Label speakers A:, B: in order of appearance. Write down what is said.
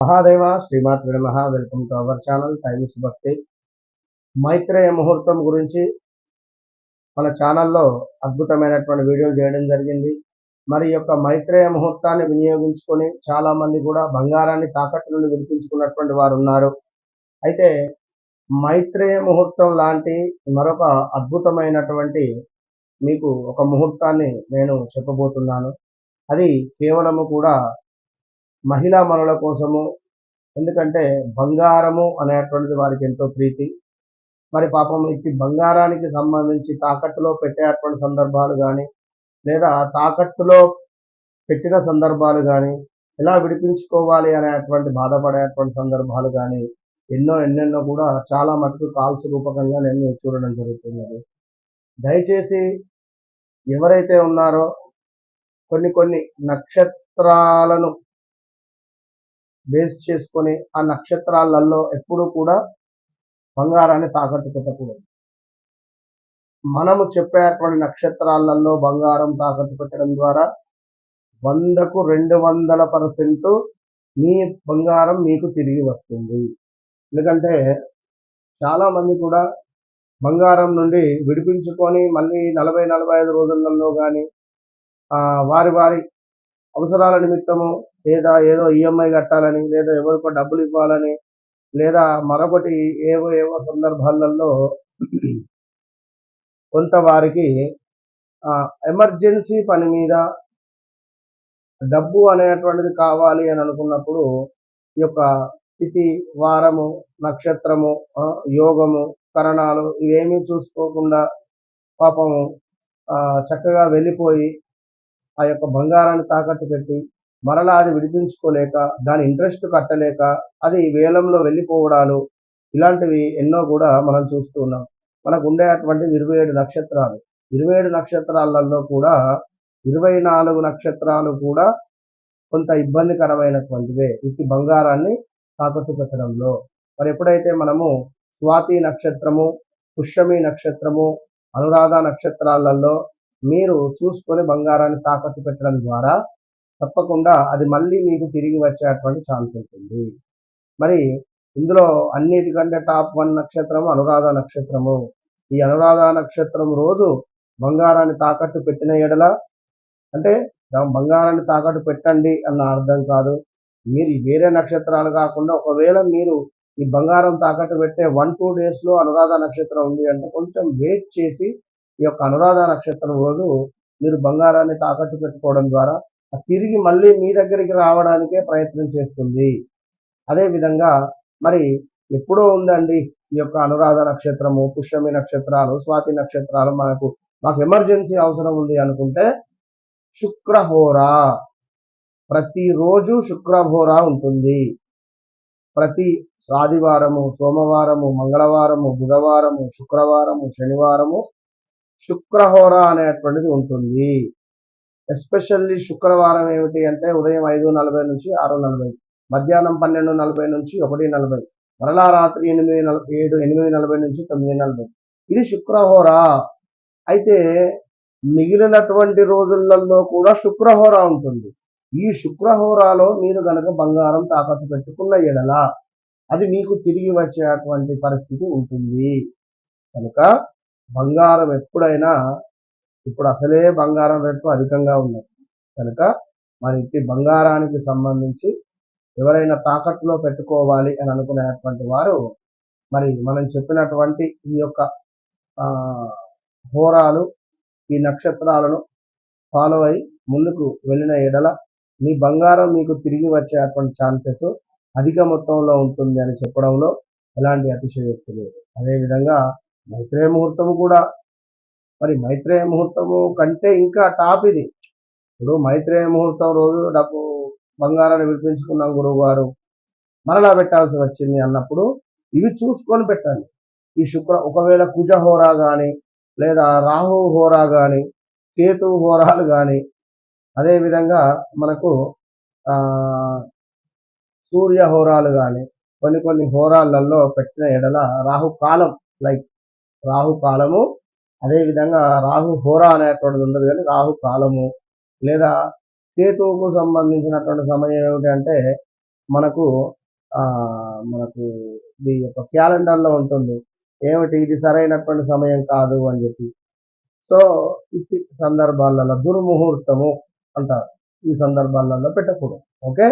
A: మహాదేవ శ్రీమాత్ నమః. Welcome to our channel Times Bhakti. Maitreya ముహూర్తం గురించి మన ఛానల్లో అద్భుతమైనటువంటి వీడియోలు చేయడం జరిగింది. మరి యొక్క మైత్రేయ ముహూర్తాన్ని వినియోగించుకొని చాలా మంది కూడా బంగారాన్ని తాకట్టు నుండి విడిపించుకున్నటువంటి వారు ఉన్నారు. అయితే మైత్రేయ ముహూర్తం లాంటి మరొక అద్భుతమైనటువంటి మీకు ఒక ముహూర్తాన్ని నేను చెప్పబోతున్నాను. అది కేవలము కూడా మహిళా మనుల కోసము ఎందుకంటే బంగారము అనేటువంటిది వారికి ఎంతో ప్రీతి. మరి పాపం ఇది బంగారానికి సంబంధించి తాకట్టులో పెట్టేటువంటి సందర్భాలు కానీ లేదా తాకట్టులో పెట్టిన సందర్భాలు కానీ ఎలా విడిపించుకోవాలి అనేటువంటి బాధపడేటువంటి సందర్భాలు కానీ ఎన్నో ఎన్నెన్నో కూడా చాలా మటుకు కాల్స్ రూపకంగా నేను చూడడం జరుగుతున్నది. దయచేసి ఎవరైతే ఉన్నారో కొన్ని కొన్ని నక్షత్రాలను బేస్ చేసుకొని ఆ నక్షత్రాలలో ఎప్పుడూ కూడా బంగారాన్ని తాకట్టు పెట్టకూడదు మనము చెప్పేటువంటి నక్షత్రాలలో బంగారం తాకట్టు పెట్టడం ద్వారా వందకు రెండు వందల పర్సెంట్ మీ బంగారం మీకు తిరిగి వస్తుంది. ఎందుకంటే చాలామంది కూడా బంగారం నుండి విడిపించుకొని మళ్ళీ నలభై నలభై ఐదు రోజులలో కానీ వారి వారి అవసరాల నిమిత్తము లేదా ఏదో ఈఎంఐ కట్టాలని లేదా ఎవరికో డబ్బులు ఇవ్వాలని లేదా మరొకటి ఏవో ఏవో సందర్భాలలో కొంత వారికి ఎమర్జెన్సీ పని మీద డబ్బు అనేటువంటిది కావాలి అని అనుకున్నప్పుడు ఈ యొక్క తిథి వారము నక్షత్రము యోగము కరణాలు ఇవేమీ చూసుకోకుండా పాపము చక్కగా వెళ్ళిపోయి ఆ యొక్క బంగారాన్ని తాకట్టు పెట్టి మరలా అది విడిపించుకోలేక దాని ఇంట్రెస్ట్ కట్టలేక అది వేలంలో వెళ్ళిపోవడాలు ఇలాంటివి ఎన్నో కూడా మనం చూస్తూ ఉన్నాం. మనకు ఉండేటువంటి ఇరవై ఏడు నక్షత్రాలు. ఇరవై ఏడు నక్షత్రాలలో కూడా ఇరవై నాలుగు నక్షత్రాలు కూడా కొంత ఇబ్బందికరమైనటువంటివే. ఇది బంగారాన్ని తాకట్టు పెట్టడంలో. మరి ఎప్పుడైతే మనము స్వాతి నక్షత్రము పుష్యమి నక్షత్రము అనురాధ నక్షత్రాలలో మీరు చూసుకొని బంగారాన్ని తాకట్టు పెట్టడం ద్వారా తప్పకుండా అది మళ్ళీ మీకు తిరిగి వచ్చేటువంటి ఛాన్స్ ఉంటుంది. మరి ఇందులో అన్నిటికంటే టాప్ వన్ నక్షత్రము అనురాధ నక్షత్రము. ఈ అనురాధ నక్షత్రం రోజు బంగారాన్ని తాకట్టు పెట్టిన ఎడల అంటే బంగారాన్ని తాకట్టు పెట్టండి అన్న అర్థం కాదు. మీరు వేరే నక్షత్రాలు కాకుండా ఒకవేళ మీరు ఈ బంగారం తాకట్టు పెట్టే వన్ టూ డేస్లో అనురాధ నక్షత్రం ఉంది అంటే కొంచెం వెయిట్ చేసి ఈ యొక్క అనురాధ నక్షత్రం రోజు మీరు బంగారాన్ని తాకట్టు పెట్టుకోవడం ద్వారా తిరిగి మళ్ళీ మీ దగ్గరికి రావడానికే ప్రయత్నం చేస్తుంది. అదే విధంగా మరి ఎప్పుడో ఉందండి ఈ యొక్క అనురాధ నక్షత్రము పుష్యమి నక్షత్రాలు స్వాతి నక్షత్రాలు మనకు మాకు ఎమర్జెన్సీ అవసరం ఉంది అనుకుంటే శుక్రహోరా. ప్రతిరోజు శుక్రహోరా ఉంటుంది. ప్రతి ఆదివారము సోమవారము మంగళవారము బుధవారము శుక్రవారము శనివారము శుక్రహోర అనేటువంటిది ఉంటుంది. ఎస్పెషల్లీ శుక్రవారం ఏమిటి అంటే ఉదయం ఐదు నలభై నుంచి ఆరు నలభై మధ్యాహ్నం పన్నెండు నలభై నుంచి ఒకటి నలభై మరలా రాత్రి ఎనిమిది నలభై ఏడు ఎనిమిది నలభై నుంచి తొమ్మిది నలభై. ఇది శుక్రహోర. అయితే మిగిలినటువంటి రోజులలో కూడా శుక్రహోర ఉంటుంది. ఈ శుక్రహోరాలో మీరు గనక బంగారం తాకట్టు పెట్టుకున్న ఎడల అది మీకు తిరిగి వచ్చేటువంటి పరిస్థితి ఉంటుంది. కనుక బంగారం ఎప్పుడైనా ఇప్పుడు అసలే బంగారం రేట్లు అధికంగా ఉన్నాయి. కనుక మరి ఇంటి బంగారానికి సంబంధించి ఎవరైనా తాకట్టులో పెట్టుకోవాలి అని అనుకునేటువంటి వారు మరి మనం చెప్పినటువంటి ఈ యొక్క హోరాలు ఈ నక్షత్రాలను ఫాలో అయి ముందుకు వెళ్ళిన ఎడల మీ బంగారం మీకు తిరిగి వచ్చేటువంటి ఛాన్సెస్ అధిక మొత్తంలో ఉంటుంది అని చెప్పడంలో ఎలాంటి అతిశయోక్తి లేదు. అదేవిధంగా మైత్రేయ ముహూర్తము కూడా. మరి మైత్రేయ ముహూర్తము కంటే ఇంకా టాప్ ఇది. ఇప్పుడు మైత్రేయ ముహూర్తం రోజు డబ్బు బంగారాన్ని విడిపించుకున్నాం గురువు గారు మరలా పెట్టాల్సి వచ్చింది అన్నప్పుడు ఇవి చూసుకొని పెట్టాలి ఈ శుక్ర ఒకవేళ కుజ హోరా కానీ లేదా రాహు హోరా కానీ కేతు హోరాలు కానీ అదేవిధంగా మనకు సూర్య హోరాలు కానీ కొన్ని కొన్ని హోరాలలో పెట్టిన ఎడల రాహు కాలం లైక్ రాహు కాలము అదేవిధంగా రాహు హోరా అనేటువంటిది ఉండదు కానీ రాహు కాలము. లేదా కేతువుకు సంబంధించినటువంటి సమయం ఏమిటంటే మనకు మనకు ఈ యొక్క క్యాలెండర్లో ఉంటుంది. ఏమిటి? ఇది సరైనటువంటి సమయం కాదు అని చెప్పి. సో ఇట్టి సందర్భాలలో దుర్ముహూర్తము అంటారు. ఈ సందర్భాలలో పెట్టకూడదు. ఓకే?